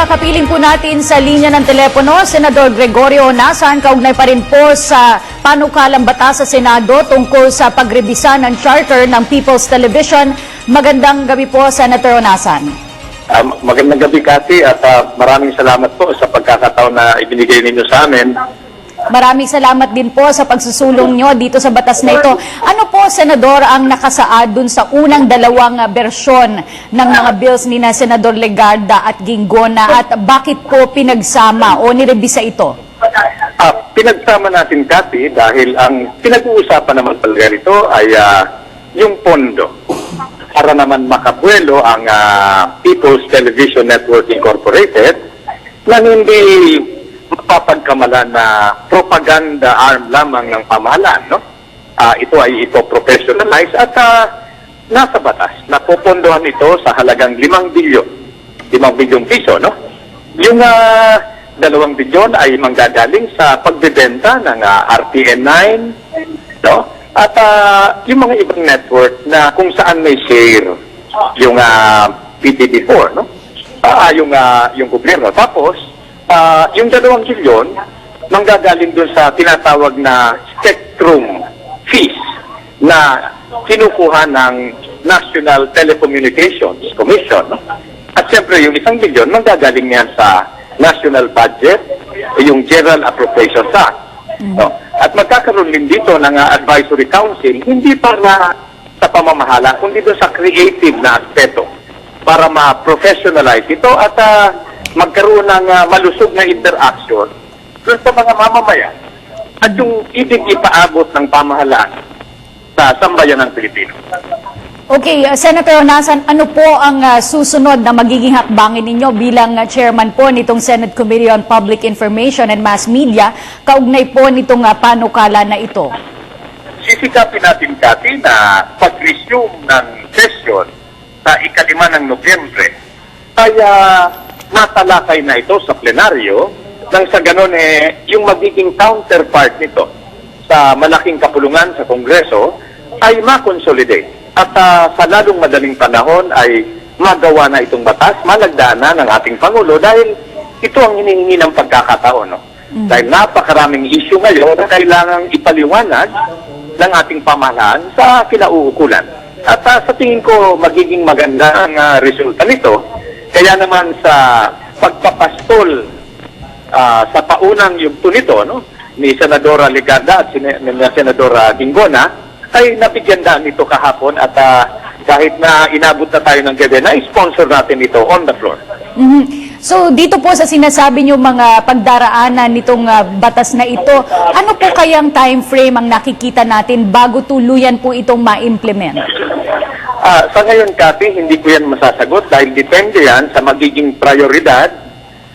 Samantala, kapiling po natin sa linya ng telepono, Senador Gregorio Nasan, kaugnay pa rin po sa panukalang batas sa Senado tungkol sa pagrebisa ng charter ng People's Television. Magandang gabi po, Senator Onasan. Ah, magandang gabi, Cathy, at ah, maraming salamat po sa pagkakataon na ibinigay ninyo sa amin. Maraming salamat din po sa pagsusulong nyo dito sa batas na ito. Ano po, Senador, ang nakasaad dun sa unang dalawang ah, bersyon ng mga bills ni na Senador Legarda at Gingona at bakit po pinagsama o nirebisa ito? Ah, pinagsama natin, Cathy, dahil ang pinag-uusapan naman talaga rito ay ah, yung pondo para naman makabuelo ang ah, People's Television Network Incorporated na hindi mapapagkamalan na propaganda arm lamang ng pamahalaan, no? Ah, ito ay ipo-professionalize at ah, nasa batas. Napopondohan ito sa halagang 5 bilyon. 5 bilyong piso, no? Yung dalawang bilyon ay manggagaling sa pagbebenta ng ah, RTN 9, no? At ah, yung mga ibang network na kung saan may share yung ah, PTV4, no? Ah, yung ah, yung gobyerno. Tapos ah, yung dalawang bilyon manggagaling doon sa tinatawag na spectrum fees na kinukuha ng National Telecommunications Commission. No? At siyempre, yung isang bilyon, manggagaling yan sa national budget, yung General Appropriations Act. No? At magkakaroon din dito ng ah, advisory council, hindi para sa pamamahala, kundi doon sa creative na aspeto para ma-professionalize ito at ah, magkaroon ng ah, malusog na interaction doon sa mga mamamayan at yung ibig ipaabot ng pamahalaan sa sambayan ng Pilipino. Okay, uh, Senator Onasan, ano po ang uh, susunod na magiging hakbangin ninyo bilang uh, chairman po nitong Senate Committee on Public Information and Mass Media kaugnay po nitong uh, panukala na ito? Sisikapin natin, Cathy, na pag-resume ng session sa ikalima ng Nobyembre, kaya natalakay na ito sa plenaryo nang sa ganon eh, yung magiging counterpart nito sa malaking kapulungan sa Kongreso ay makonsolidate. At ah, sa lalong madaling panahon ay magawa na itong batas, malagdaan na ng ating Pangulo dahil ito ang hinihingi ng pagkakataon. No? Dahil napakaraming issue ngayon na kailangang ipaliwanag ng ating pamahalaan sa kinauukulan. At ah, sa tingin ko magiging maganda ang ah, resulta nito. Kaya naman sa pagpapastol ah, sa paunang yugto nito, no, ni Senadora Ligarda at Sine- ni Senadora Gingona, ay nabigyan daan ito kahapon at ah, kahit na inabot na tayo ng gabi, na-sponsor natin ito on the floor. Mhm. So dito po sa sinasabi niyo mga pagdaraanan nitong uh, batas na ito, ano po kayang time frame ang nakikita natin bago tuluyan po itong ma-implement? Ah, sa ngayon, Kathy, hindi ko yan masasagot dahil depende yan sa magiging prioridad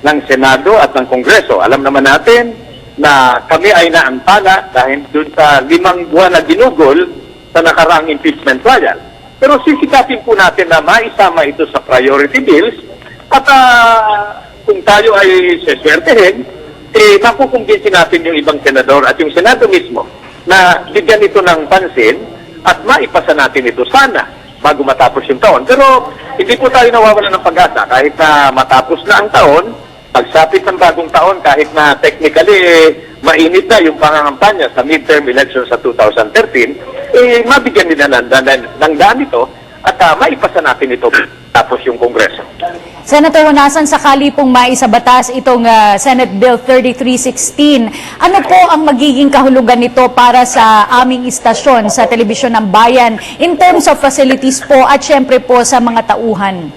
ng Senado at ng Kongreso. Alam naman natin na kami ay naantala dahil dun sa limang buwan na ginugol sa nakaraang impeachment trial. Pero sisikapin po natin na maisama ito sa priority bills at ah, kung tayo ay seswertehin, eh, makukumbinsin natin yung ibang senador at yung Senado mismo na bigyan ito ng pansin at maipasa natin ito sana bago matapos yung taon. Pero hindi po tayo nawawala ng pag-asa kahit na matapos na ang taon, pagsapit ng bagong taon kahit na technically eh, mainit na yung pangangampanya sa midterm election sa 2013, eh mabigyan na ng, ng, ng daan ito at ah, maipasa natin ito tapos yung Kongreso. Senator Honasan, sakali pong maisabatas itong uh, Senate Bill 3316, ano po ang magiging kahulugan nito para sa aming istasyon sa Telebisyon ng Bayan in terms of facilities po at syempre po sa mga tauhan?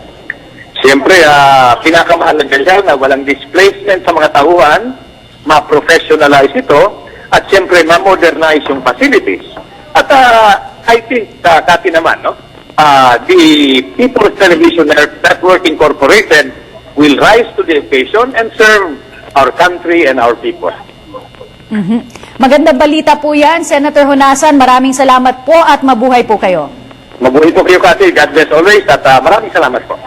Siyempre, ah, pinakamahalaga dyan na walang displacement sa mga tauhan, ma-professionalize ito, at siyempre ma-modernize yung facilities. At ah, I think, uh, Kati naman, no? Ah, the People's Television Network Incorporated will rise to the occasion and serve our country and our people. Mhm. Magandang balita po yan, Senator Honasan. Maraming salamat po at mabuhay po kayo. Mabuhay po kayo, Kati. God bless always at ah, maraming salamat po.